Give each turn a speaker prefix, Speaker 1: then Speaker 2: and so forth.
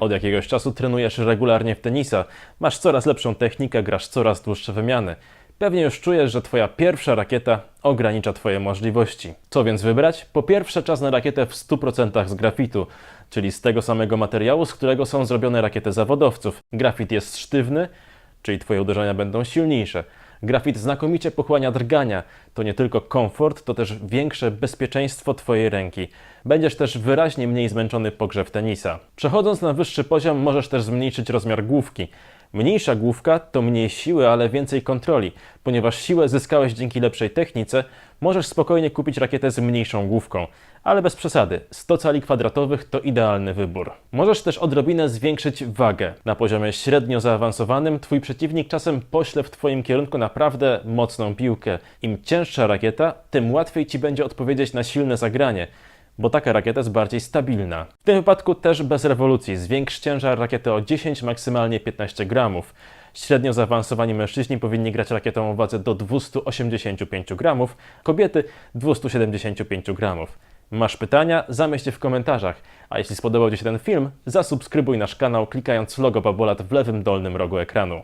Speaker 1: Od jakiegoś czasu trenujesz regularnie w tenisa, masz coraz lepszą technikę, grasz coraz dłuższe wymiany. Pewnie już czujesz, że Twoja pierwsza rakieta ogranicza Twoje możliwości. Co więc wybrać? Po pierwsze, czas na rakietę w 100% z grafitu, czyli z tego samego materiału, z którego są zrobione rakiety zawodowców. Grafit jest sztywny, czyli Twoje uderzenia będą silniejsze. Grafit znakomicie pochłania drgania. To nie tylko komfort, to też większe bezpieczeństwo Twojej ręki. Będziesz też wyraźnie mniej zmęczony po grze w tenisa. Przechodząc na wyższy poziom, możesz też zmniejszyć rozmiar główki. Mniejsza główka to mniej siły, ale więcej kontroli. Ponieważ siłę zyskałeś dzięki lepszej technice, możesz spokojnie kupić rakietę z mniejszą główką. Ale bez przesady, 100 cali kwadratowych to idealny wybór. Możesz też odrobinę zwiększyć wagę. Na poziomie średnio zaawansowanym twój przeciwnik czasem pośle w twoim kierunku naprawdę mocną piłkę. Im cięższa rakieta, tym łatwiej ci będzie odpowiedzieć na silne zagranie bo taka rakieta jest bardziej stabilna. W tym wypadku też bez rewolucji. Zwiększ ciężar rakiety o 10, maksymalnie 15 gramów. Średnio zaawansowani mężczyźni powinni grać rakietą o wadze do 285 gramów, kobiety 275 gramów. Masz pytania? Zamieść je w komentarzach. A jeśli spodobał Ci się ten film, zasubskrybuj nasz kanał klikając logo Babolat w lewym dolnym rogu ekranu.